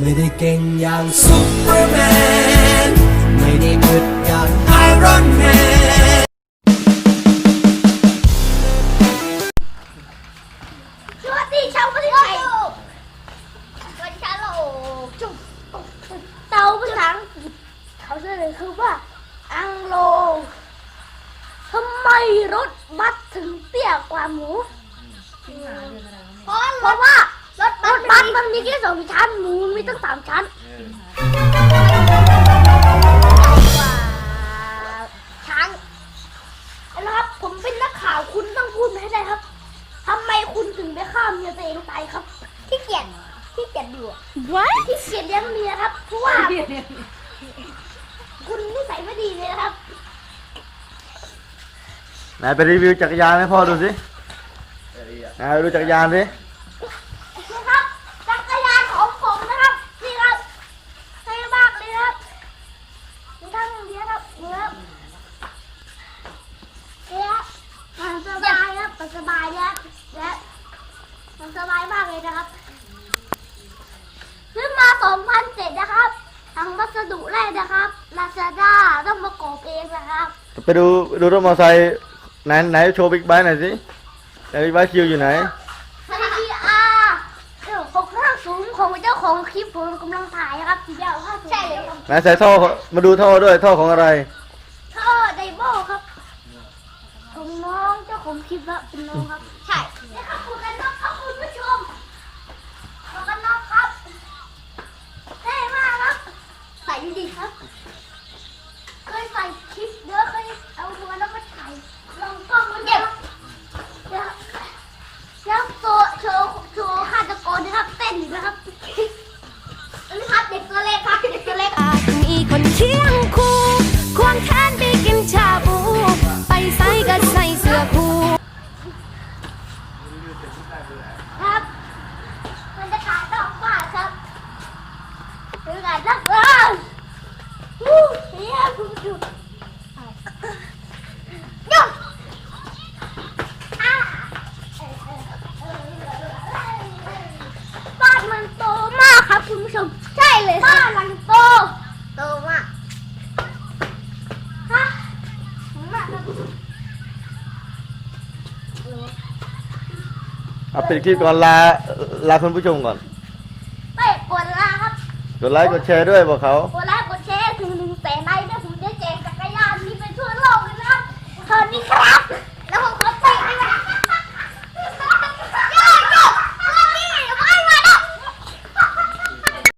ไม่ได้เก่งอย่างซุปเปอร์แมน ไม่ได้อึดอย่างไอรอนแมน สวัสดีชาวประเทศไทยสวัสดีชาวโลกจุ๊บเตาภาษาอังกฤษเขาเสนอคือว่า อังโลทำไมรถบัสถึงเตี้ยกว่าหมู เพราะเพราะว่ารถรถบัส มันมีแค่สองชั้นหมูมีตั้งสามชั้นกว่าช้างนะครับผมเป็นนักข่าวคุณต้องพูดมาให้ได้ครับทำไมคุณถึงไปฆ่าเมียตัวเองตายครับขี้เกียจขี้เกียจดูว้าขี้เกียจเลี้ยงเมียครับเพราะว่าคุณนิสัยไม่ดีเลยนะครับไหนไปรีวิวจักรยานให้พ่อดูสิไหนไปดูจักรยานสิ นะครับจักรยานของผมนะครับนี่ครับเท่มากเลยนะครับมีทั้งเนี้ยครับเนี้ยเนี่ยมันสบายครับ มันสบายเนี่ยและมันสบายมากเลยนะครับซื้อมา2,007นะครับทางวัสดุแรกนะครับลาซาด้าต้องประกอบเองนะครับไปดูดูรถมอเตอร์ไซค์ไหนไหนโชว์บิ๊กไบค์หน่อยสิแต่บิ๊กไบค์คิวอยู่ไหน CDR เจ้าของข้างสูงของเจ้าของคลิปผมกำลังถ่ายนะครับทีเดียวข้างสูงใช่เลยครับไหนใส่ท่อมาดูท่อด้วยท่อของอะไรท่อไดโบครับ ของน้องเจ้าของคลิปแล้วเป็นน้องครับ ใช่นี่ครับคุณกัน หรือขาดอกฟ้าวู้เฮียคุณหยุดยุดอ่าบ้านมันโตมากครับคุณผู้ชม ใช่เลยบ้านมันโต โตมากฮะมากเอาปิดคลิปก่อนลาลาคุณผู้ชมก่อน ไปกดไลค์ครับ กดไลค์กดแชร์ด้วยบอกเขา กดไลค์